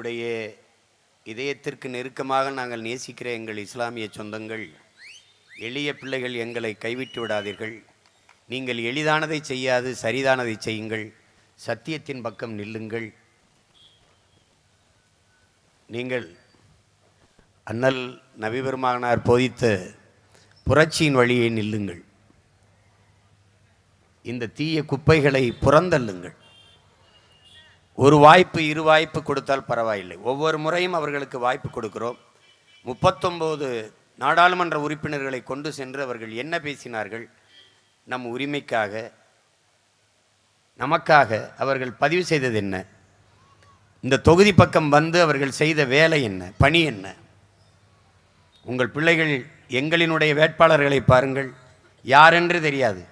எங்களுடைய இதயத்திற்கு நெருக்கமாக நாங்கள் நேசிக்கிற எங்கள் இஸ்லாமிய சொந்தங்கள் எளிய பிள்ளைகள் எங்களை கைவிட்டு விடாதீர்கள். நீங்கள் எளிதானதை செய்யாது சரிதானதை செய்யுங்கள். சத்தியத்தின் பக்கம் நில்லுங்கள். நீங்கள் அண்ணல் நபிபெருமானார் போதித்த புரட்சியின் வழியை நில்லுங்கள். இந்த தீய குப்பைகளை புறந்தள்ளுங்கள். ஒரு வாய்ப்பு இரு வாய்ப்பு கொடுத்தால் பரவாயில்லை. ஒவ்வொரு முறையும் அவர்களுக்கு வாய்ப்பு கொடுக்கிறோம். முப்பத்தொம்போது நாடாளுமன்ற உறுப்பினர்களை கொண்டு சென்று அவர்கள் என்ன பேசினார்கள்? நம் உரிமைக்காக நமக்காக அவர்கள் பதிவு செய்தது என்ன? இந்த தொகுதி பக்கம் வந்து அவர்கள் செய்த வேலை என்ன? பணி என்ன? உங்கள் பிள்ளைகள் எங்களினுடைய வேட்பாளர்களை பாருங்கள். யாரென்று தெரியாது.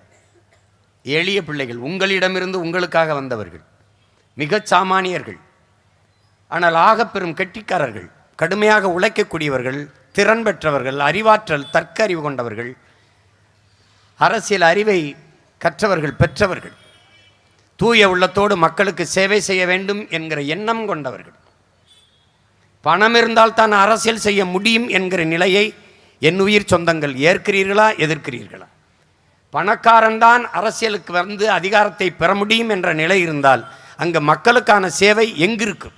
எளிய பிள்ளைகள் உங்களிடமிருந்து உங்களுக்காக வந்தவர்கள். மிகச் சாமானியர்கள். ஆனால் ஆகப்பெரும் கெட்டிக்காரர்கள் கடுமையாக உழைக்கக்கூடியவர்கள் திறன் பெற்றவர்கள் அறிவாற்றல் தர்க்க அறிவு கொண்டவர்கள் அரசியல் அறிவை கற்றவர்கள் பெற்றவர்கள். தூய உள்ளத்தோடு மக்களுக்கு சேவை செய்ய வேண்டும் என்கிற எண்ணம் கொண்டவர்கள். பணம் இருந்தால் தான் அரசியல் செய்ய முடியும் என்கிற நிலையை என் உயிர் சொந்தங்கள் ஏற்கிறீர்களா எதிர்க்கிறீர்களா? பணக்காரன்தான் அரசியலுக்கு வந்து அதிகாரத்தை பெற முடியும் என்ற நிலை இருந்தால் அங்கே மக்களுக்கான சேவை எங்கிருக்கும்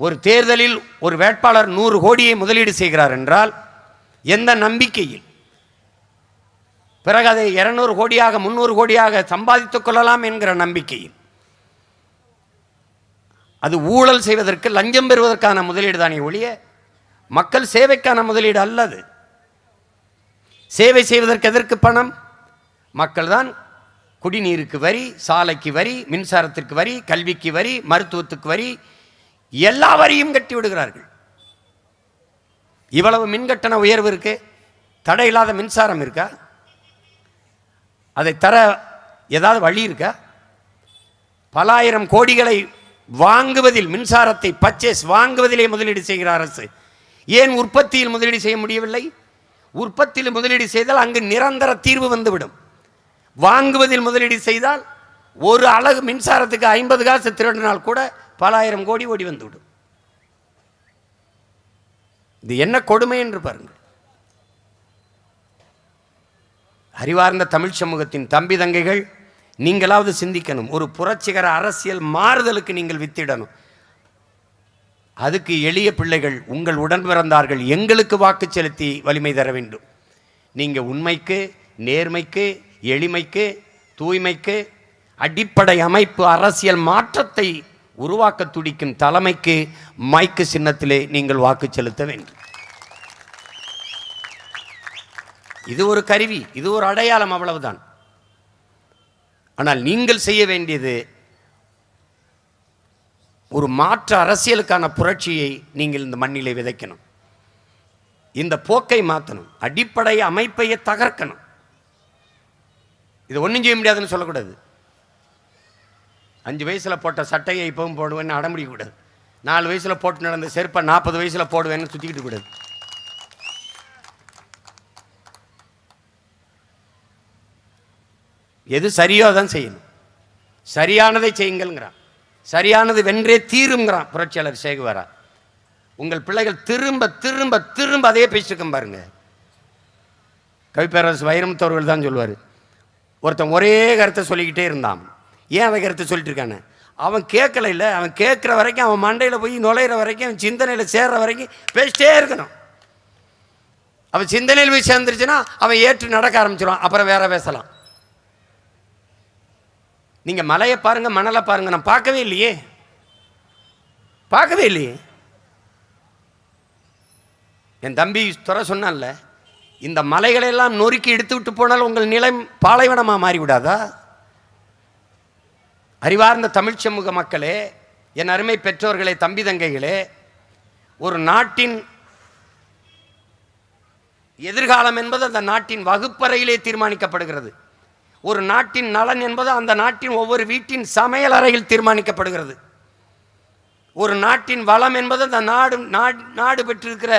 ஒரு தேர்தலில் ஒரு வேட்பாளர் நூறு கோடியை முதலீடு செய்கிறார் என்றால் எந்த நம்பிக்கையில்? பிறகு அதை இருநூறு கோடியாக முந்நூறு கோடியாக சம்பாதித்துக் கொள்ளலாம் என்கிற நம்பிக்கையில். அது ஊழல் செய்வதற்கு லஞ்சம் பெறுவதற்கான முதலீடு தானே ஒழிய மக்கள் சேவைக்கான முதலீடு அல்லது சேவை செய்வதற்கு எதற்கு பணம்? மக்கள் தான் குடிநீருக்கு வரி சாலைக்கு வரி மின்சாரத்திற்கு வரி கல்விக்கு வரி மருத்துவத்துக்கு வரி எல்லா வரியும் கட்டி விடுகிறார்கள். இவ்வளவு மின்கட்டண உயர்வு இருக்கு? தடை இல்லாத மின்சாரம் இருக்கா? அதை தர ஏதாவது வழி இருக்கா? பலாயிரம் கோடிகளை வாங்குவதில் மின்சாரத்தை பர்ச்சேஸ் வாங்குவதிலே முதலீடு செய்கிற அரசு ஏன் உற்பத்தியில் முதலீடு செய்ய முடியவில்லை? உற்பத்தியில் முதலீடு செய்தால் அங்கு நிரந்தர தீர்வு வந்துவிடும். வாங்குவதில் முதலீடு செய்தால் ஒரு அழகு மின்சாரத்துக்கு ஐம்பது காசு திருடினால் கூட பலாயிரம் கோடி ஓடி வந்துவிடும். இது என்ன கொடுமை என்று பாருங்கள். அறிவார்ந்த தமிழ் சமூகத்தின் தம்பி தங்கைகள் நீங்களாவது சிந்திக்கணும். ஒரு புரட்சிகர அரசியல் மாறுதலுக்கு நீங்கள் வித்திடணும். அதுக்கு எளிய பிள்ளைகள் உங்கள் உடன் பிறந்தார்கள். எங்களுக்கு வாக்கு செலுத்தி வலிமை தர வேண்டும். நீங்கள் உண்மைக்கு நேர்மைக்கு எளிமைக்கு தூய்மைக்கு அடிப்படை அமைப்பு அரசியல் மாற்றத்தை உருவாக்க துடிக்கும் தலைமைக்கு மைக்கு சின்னத்திலே நீங்கள் வாக்கு செலுத்த வேண்டும். இது ஒரு கருவி இது ஒரு அடையாளம் அவ்வளவுதான். ஆனால் நீங்கள் செய்ய வேண்டியது ஒரு மாற்று அரசியலுக்கான புரட்சியை நீங்கள் இந்த மண்ணிலே விதைக்கணும். இந்த போக்கை மாற்றணும் அடிப்படை அமைப்பையே தகர்க்கணும். இது ஒன்றும் செய்ய முடியாதுன்னு சொல்லக்கூடாது. அஞ்சு வயசில் போட்ட சட்டையை இப்பவும் போடுவேன்னு அடம்பிடிக்கக்கூடாது. நாலு வயசில் போட்டு நடந்த செருப்பை நாற்பது வயசில் போடுவேன்னு சுற்றிக்கிட்டு கூடாது எது சரியோ தான் செய்யணும். சரியானதை செய்யுங்கள்ங்கிறான். சரியானது வென்றே தீருங்கிறான் புரட்சியாளர் சேகுவாரா. உங்கள் பிள்ளைகள் திரும்ப திரும்ப திரும்ப அதே பேசிருக்கம் பாருங்க. கவிப்பேரரசு வைரமுத்தவர்கள் தான் சொல்லுவார். ஒருத்தன் ஒரே கருத்தை சொல்லிக்கிட்டே இருந்தான். ஏன் அவன் கருத்தை சொல்லிட்டு இருக்கானே அவன் கேட்கல இல்லை. அவன் கேட்குற வரைக்கும் அவன் மண்டையில் போய் நுழையிற வரைக்கும் அவன் சிந்தனையில் சேர்ற வரைக்கும் பேசிட்டே இருக்கணும். அவன் சிந்தனையில் போய் சேர்ந்துருச்சுன்னா அவன் ஏற்று நடக்க ஆரம்பிச்சிடுவான் அப்புறம் வேற பேசலாம். நீங்க மலையை பாருங்க மணலை பாருங்க. நான் பார்க்கவே இல்லையே. பார்க்கவே இல்லையே. என் தம்பி துறை சொன்னான்ல இந்த மலைகளெல்லாம் நொறுக்கி எடுத்து விட்டு போனால் உங்கள் நிலை பாலைவனமாக மாறிவிடாதா? அறிவார்ந்த தமிழ் சமூக மக்களே என் அருமை பெற்றோர்களே தம்பி தங்கைகளே ஒரு நாட்டின் எதிர்காலம் என்பது அந்த நாட்டின் வகுப்பறையிலே தீர்மானிக்கப்படுகிறது. ஒரு நாட்டின் நலன் என்பது அந்த நாட்டின் ஒவ்வொரு வீட்டின் சமையல் அறையில் தீர்மானிக்கப்படுகிறது. ஒரு நாட்டின் வளம் என்பது அந்த நாடு நாடு பெற்றிருக்கிற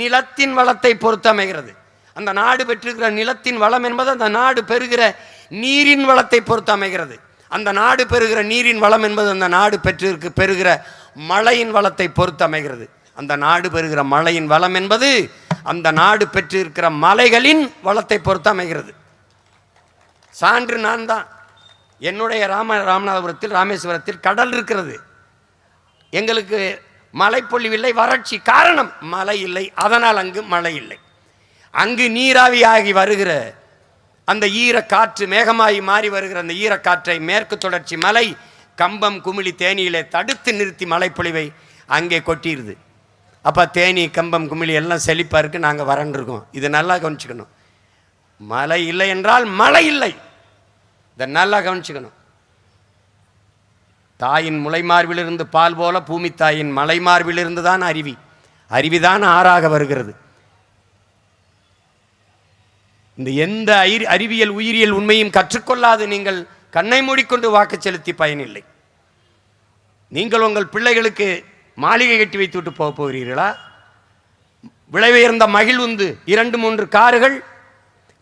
நிலத்தின் வளத்தை பொறுத்து அமைகிறது. அந்த நாடு பெற்றிருக்கிற நிலத்தின் வளம் என்பது அந்த நாடு பெறுகிற நீரின் வளத்தை பொறுத்து அமைகிறது. அந்த நாடு பெறுகிற நீரின் வளம் என்பது அந்த நாடு பெற்றிருக்கு பெறுகிற மழையின் வளத்தை பொறுத்து அமைகிறது. அந்த நாடு பெறுகிற மழையின் வளம் என்பது அந்த நாடு பெற்றிருக்கிற மலைகளின் வளத்தை பொறுத்து அமைகிறது. சான்று நான் தான். என்னுடைய ராம ராமநாதபுரத்தில் ராமேஸ்வரத்தில் கடல் இருக்கிறது. எங்களுக்கு மழை பொழிவில்லை வறட்சி. காரணம் மழை இல்லை. அதனால் அங்கு மழை இல்லை. அங்கு நீராவியாகி வருகிற அந்த ஈரக்காற்று மேகமாகி மாறி வருகிற அந்த ஈரக்காற்றை மேற்கு தொடர்ச்சி மலை கம்பம் குமிழி தேனியிலே தடுத்து நிறுத்தி மழைப்பொழிவை அங்கே கொட்டிடுது. அப்போ தேனி கம்பம் குமிழி எல்லாம் செழிப்பாக இருக்குது நாங்கள் வறண்டிருக்கோம் இது நல்லா கவனிச்சுக்கணும். மழை இல்லை என்றால் மழை இல்லை. இதை நல்லா கவனிச்சுக்கணும். தாயின் முளைமார்பிலிருந்து பால் போல பூமி தாயின் மலைமார்பிலிருந்து தான் அருவி. அருவிதான் ஆறாக வருகிறது. இந்த எந்த அறிவியல் உயிரியல் உண்மையும் கற்றுக்கொள்ளாது நீங்கள் கண்ணை மூடிக்கொண்டு வாக்கு செலுத்தி பயனில்லை. நீங்கள் உங்கள் பிள்ளைகளுக்கு மாளிகை கட்டி வைத்து விட்டு போக போகிறீர்களா? விலை உயர்ந்த மகிழ்வுந்து இரண்டு மூன்று கார்கள்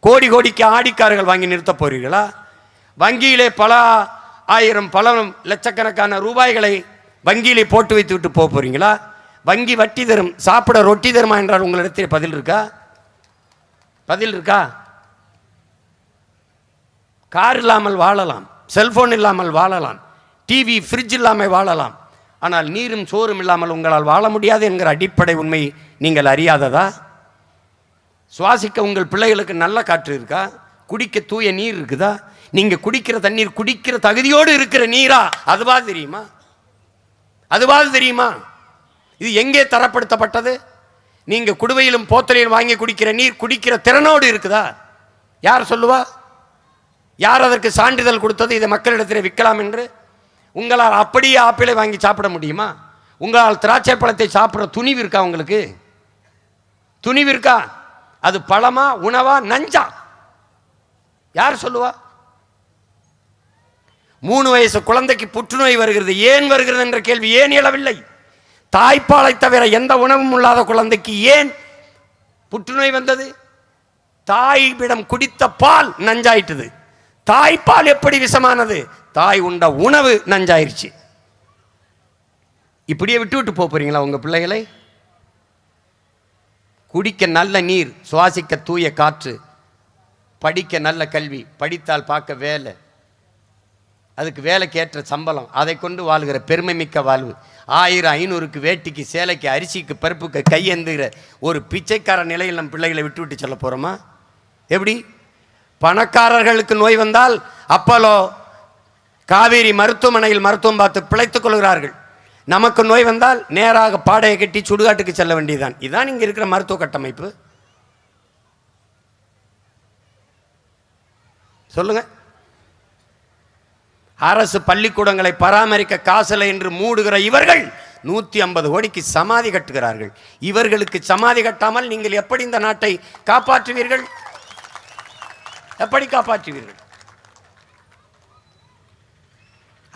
கோடி கோடிக்கு ஆடிக்கார்கள் வாங்கி நிறுத்தப் போகிறீர்களா? வங்கியிலே பல ஆயிரம் பல லட்சக்கணக்கான ரூபாய்களை வங்கியிலே போட்டு வைத்து விட்டு போக போகிறீங்களா? வங்கி வட்டி தரும் சாப்பிட ரொட்டி தருமா என்றால் உங்களிடத்தில் பதில் இருக்கா? பதில் இருக்கா? கார் இல்லாமல் வாழலாம் செல்போன் இல்லாமல் வாழலாம் டிவி ஃப்ரிட்ஜ் இல்லாமல் வாழலாம். ஆனால் நீரும் சோறும் இல்லாமல் உங்களால் வாழ முடியாது என்கிற அடிப்படை உண்மை நீங்கள் அறியாததா? சுவாசிக்க உங்கள் பிள்ளைகளுக்கு நல்ல காற்று இருக்கா? குடிக்க தூய நீர் இருக்குதா? நீங்கள் குடிக்கிற தண்ணீர் குடிக்கிற தகுதியோடு இருக்கிற நீரா? அதுவா தெரியுமா? அதுவாக தெரியுமா? இது எங்கே தரப்படுத்தப்பட்டது? நீங்கள் குடுவையிலும் போத்தலையிலும் வாங்கி குடிக்கிற நீர் குடிக்கிற திறனோடு இருக்குதா? யார் சொல்லுவா? யார் அதற்கு சான்றிதழ் கொடுத்தது? இதை மக்களிடத்தில் விற்கலாம் என்று. உங்களால் அப்படியே ஆப்பிளை வாங்கி சாப்பிட முடியுமா? உங்களால் திராட்சை பழத்தை சாப்பிட்ற துணிவு இருக்கா உங்களுக்கு? துணிவு இருக்கா? அது பழமா உணவா நஞ்சா? யார் சொல்லுவா? மூணு வயசு குழந்தைக்கு புற்றுநோய் வருகிறது. ஏன் வருகிறது என்ற கேள்வி ஏன் எழவில்லை தாய்ப்பாலை தவிர எந்த உணவும் இல்லாத குழந்தைக்கு ஏன் புற்றுநோய் வந்தது? தாயிடம் குடித்த பால் நஞ்சாயிட்டது. தாய்ப்பால் எப்படி விஷமானது? தாய் உண்ட உணவு நஞ்சாயிருச்சு. இப்படியே விட்டு விட்டு போக போறீங்களா உங்க பிள்ளைகளை? குடிக்க நல்ல நீர் சுவாசிக்க தூய காற்று படிக்க நல்ல கல்வி படித்தால் பார்க்க வேலை. அதுக்கு வேலைக்கு ஏற்ற சம்பளம் அதை கொண்டு வாழ்கிற பெருமை மிக்க வாழ்வு. ஆயிரம் ஐநூறுக்கு வேட்டிக்கு சேலைக்கு அரிசிக்கு பருப்புக்கு கையெந்துகிற ஒரு பிச்சைக்கார நிலையில் நம் பிள்ளைகளை விட்டு விட்டு சொல்ல போகிறோமா எப்படி? பணக்காரர்களுக்கு நோய் வந்தால் அப்பலோ காவேரி மருத்துவமனையில் மருத்துவம் பார்த்து பிழைத்துக் கொள்கிறார்கள். நமக்கு நோய் வந்தால் நேராக பாடையை கட்டி சுடுகாட்டுக்கு செல்ல வேண்டியதுதான். இதுதான் இங்கே இருக்கிற மருத்துவ கட்டமைப்பு. சொல்லுங்க. அரசு பள்ளிக்கூடங்களை பராமரிக்க காசலை என்று மூடுகிற இவர்கள் நூற்றி ஐம்பது கோடிக்கு சமாதி கட்டுகிறார்கள். இவர்களுக்கு சமாதி கட்டாமல் நீங்கள் எப்படி இந்த நாட்டை காப்பாற்றுவீர்கள்? எப்படி காப்பாற்றுவீர்கள்?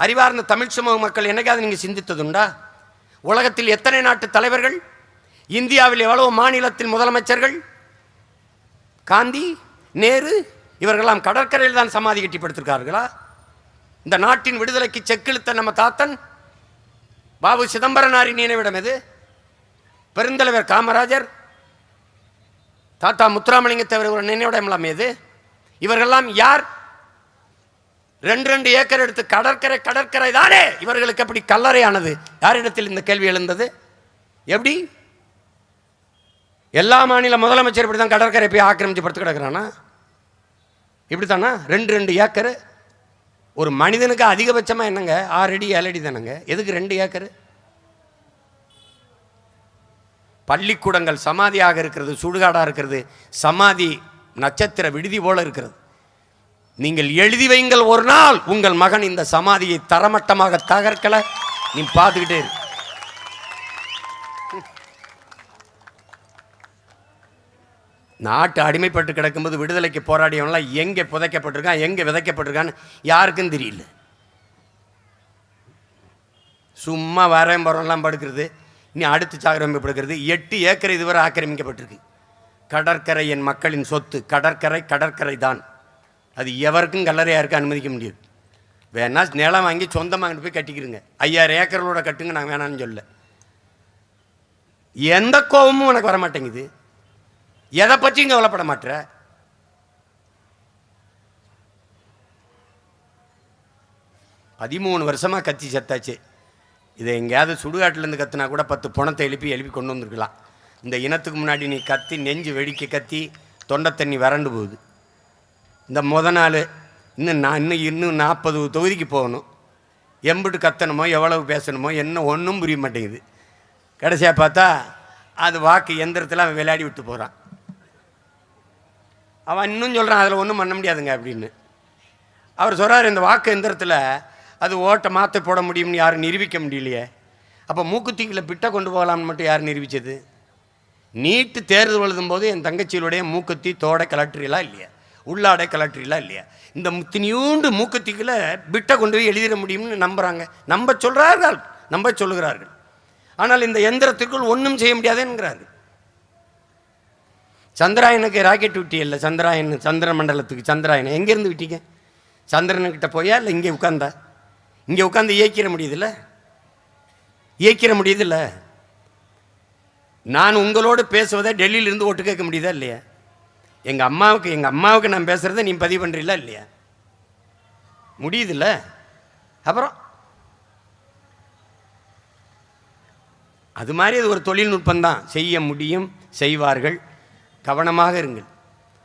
அறிவார்ந்த தமிழ் சமூக மக்கள் என்னைக்காவது நீங்கள் சிந்தித்ததுண்டா? உலகத்தில் எத்தனை நாட்டு தலைவர்கள்? இந்தியாவில் எவ்வளவு மாநிலத்தில் முதலமைச்சர்கள்? காந்தி நேரு இவர்களெல்லாம் கடற்கரையில் தான் சமாதி கட்டிப்படுத்திருக்கார்களா? இந்த நாட்டின் விடுதலைக்கு செக்கிழுத்த நம்ம தாத்தன்? பாபு சிதம்பரனாரின் நினைவிடம் எது? பெருந்தலைவர் காமராஜர்? தாத்தா முத்துராமலிங்க தவிர ஒரு நினைவிடம் எல்லாம் எது? இவர்கள்லாம் யார்? ரெண்டு ரெண்டு ஏக்கர் எடுத்து கடற்கரை கடற்கரை தானே! இவர்களுக்கு எப்படி கல்லறையானது? யாரிடத்தில் இந்த கேள்வி எழுந்தது? எப்படி? எல்லா மாநில முதலமைச்சர் இப்படி தான் கடற்கரை போய் ஆக்கிரமிச்சு படுத்து கிடக்கிறானா? இப்படி தானா ரெண்டு ரெண்டு ஏக்கர்? ஒரு மனிதனுக்கு அதிகபட்சமாக என்னங்க? ஆறு அடி ஏழு அடி தானங்க? எதுக்கு ரெண்டு ஏக்கர்? பள்ளிக்கூடங்கள் சமாதியாக இருக்கிறது சுடுகாடாக இருக்கிறது சமாதி நட்சத்திர விடுதி போல இருக்கிறது. நீங்கள் எழுதி வைங்கள் ஒரு நாள் உங்கள் மகன் இந்த சமாதியை தரமட்டமாக தகர்க்கல நீ பார்த்துக்கிட்டே இரு. நாட்டு அடிமைப்பட்டு கிடக்கும்போது விடுதலைக்கு போராடியவன்லாம் எங்கே புதைக்கப்பட்டிருக்கான் எங்கே விதைக்கப்பட்டிருக்கான்னு யாருக்கும் தெரியல. சும்மா வரேன் போகிறோம்லாம் படுக்கிறது இனி அடுத்து சாகரம் படுக்கிறது எட்டு ஏக்கர் இதுவரை ஆக்கிரமிக்கப்பட்டிருக்கு. கடற்கரை என் மக்களின் சொத்து. கடற்கரை கடற்கரை தான். அது எவருக்கும் கல்லறையாக இருக்க அனுமதிக்க முடியாது. வேணா நிலம் வாங்கி சொந்தமாக போய் கட்டிக்கிறங்க ஐயாயிரம் ஏக்கர்களோட கட்டுங்க நான் வேணான்னு சொல்ல எந்த கோபமும் உனக்கு வர மாட்டேங்குது எதை பற்றியும் கவலைப்பட மாட்டேற பதிமூணு வருஷமாக கத்தி செத்தாச்சு. இதை எங்கேயாவது சுடுகாட்டிலேருந்து கத்துனா கூட பத்து பணத்தை எழுப்பி எழுப்பி கொண்டு வந்திருக்கலாம். இந்த இனத்துக்கு முன்னாடி நீ கத்தி நெஞ்சு வெடிக்க கத்தி தொண்டை தண்ணி வறண்டு போகுது. இந்த முத நாள் இன்னும் நான் இன்னும் இன்னும் நாற்பது தொகுதிக்கு போகணும். எம்பிட்டு கத்தணுமோ எவ்வளவு பேசணுமோ என்ன ஒன்றும் புரிய மாட்டேங்குது. கடைசியாக பார்த்தா அது வாக்கு எந்திரத்தில் அவன் விளையாடி விட்டு போகிறான் அவன் இன்னும் சொல்கிறான் அதில் ஒன்றும் பண்ண முடியாதுங்க அப்படின்னு. அவர் சொல்கிறார் இந்த வாக்கு எந்திரத்தில் அது ஓட்டை மாற்ற போட முடியும்னு யாரும் நிரூபிக்க முடியலையே. அப்போ மூக்குத்தீக்கில் பிட்டை கொண்டு போகலாம்னு மட்டும் யார் நிரூபித்தது நீட்டு தேர்தல் எழுதும் போது என் தங்கச்சியிலுடைய மூக்கத்தி தோடை கலெக்டரிலாம் இல்லையா? உள்ளாடை கலெக்டரிலாம் இல்லையா? இந்த முத்தினியூண்டு மூக்கத்திக்குள்ளே பிட்டை கொண்டு போய் எழுதிட முடியும்னு நம்புகிறாங்க நம்ப சொல்கிறார்கள் நம்ப சொல்லுகிறார்கள். ஆனால் இந்த எந்திரத்திற்குள் ஒன்றும் செய்ய முடியாதுங்கிறார்கள் சந்திராயனுக்கு ராக்கெட் விட்டி இல்லை? சந்திராயன் சந்திர மண்டலத்துக்கு சந்திராயனை. எங்கேருந்து விட்டீங்க? சந்திரனுக்கிட்ட போயா இல்லை இங்கே உட்காந்தா இங்கே உட்காந்து இயக்கிற முடியுதுல்ல? இயக்கிற முடியுதுல்ல? நான் உங்களோடு பேசுவதை டெல்லியிலிருந்து ஒட்டு கேட்க முடியுதா இல்லையா? எங்கள் அம்மாவுக்கு எங்கள் அம்மாவுக்கு நான் பேசுகிறத நீ பதிவு பண்ணுறீங்களா இல்லையா? முடியுதுல்ல? அப்புறம்? அது மாதிரி அது ஒரு தொழில்நுட்பம் தான். செய்ய முடியும் செய்வார்கள். கவனமாக இருங்கள்.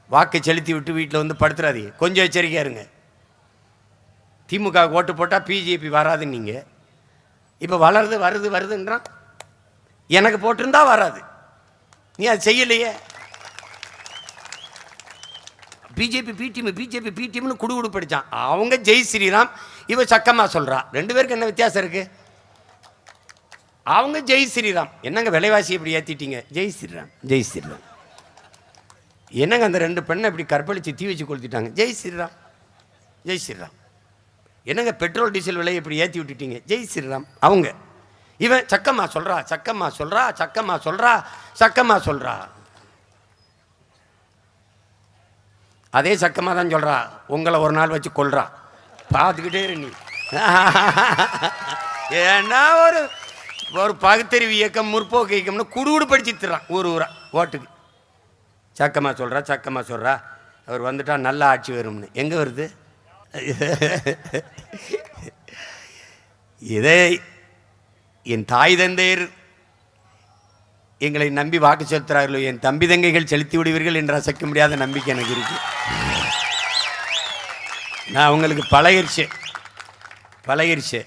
வாக்கை செலுத்தி விட்டு வீட்டில் வந்து படுத்துறாதீங்க. கொஞ்சம் எச்சரிக்கையாக இருங்க. திமுக ஓட்டு போட்டால் பிஜேபி வராது நீங்கள் இப்போ வளருது வருது வருதுன்றான். எனக்கு போட்டிருந்தா வராது. நீ அது செய்யலையே. பிஜேபி பிடிஎம் பிஜேபி பிடிஎம்னு குடுகுடு படித்தான் அவங்க ஜெய் ஸ்ரீராம் இவ சக்கமாக சொல்கிறா ரெண்டு பேருக்கு என்ன வித்தியாசம் இருக்கு? அவங்க ஜெய் ஸ்ரீராம். என்னங்க விலைவாசி இப்படி ஏற்றிட்டீங்க ஜெய் ஸ்ரீராம் ஜெய் ஸ்ரீராம். என்னங்க அந்த ரெண்டு பெண்ணை இப்படி கற்பழித்து தீ வச்சு கொளுத்திட்டாங்க? ஜெய் ஸ்ரீராம் ஜெய் ஸ்ரீராம். என்னங்க பெட்ரோல் டீசல் விலையை இப்படி ஏற்றி விட்டுட்டீங்க? ஜெய் ஸ்ரீராம் அவங்க. இவன் சக்கம்மா சொல்றா சக்கம்மா சொல்றா சக்கம்மா சொல்றா சக்கம்மா சொல்றா. அதே சக்கமா தான் சொல்றா. உங்களை ஒரு நாள் வச்சு கொள்றா பார்த்துக்கிட்டே இரு நீ. ஏன்னா ஒரு ஒரு பகுத்தறிவு இயக்கம் முற்போக்கு இயக்கம்னு குடுகுடு படிச்சு தர்றான் ஊர் ஊரா ஓட்டுக்கு. சக்கமாக சொல்கிறா சக்கமாக சொல்கிறா அவர் வந்துட்டா நல்ல ஆட்சி வரும்னு. எங்கே வருது? இதை என் தாய் தந்தையர் எங்களை நம்பி வாக்கு செலுத்துகிறார்களோ என் தம்பி தங்கைகள் செலுத்தி விடுவீர்கள் என்று அசைக்க முடியாத நம்பிக்கை எனக்கு இருக்கு. நான் உங்களுக்கு பழகிருச்சு. பழகிருச்சு.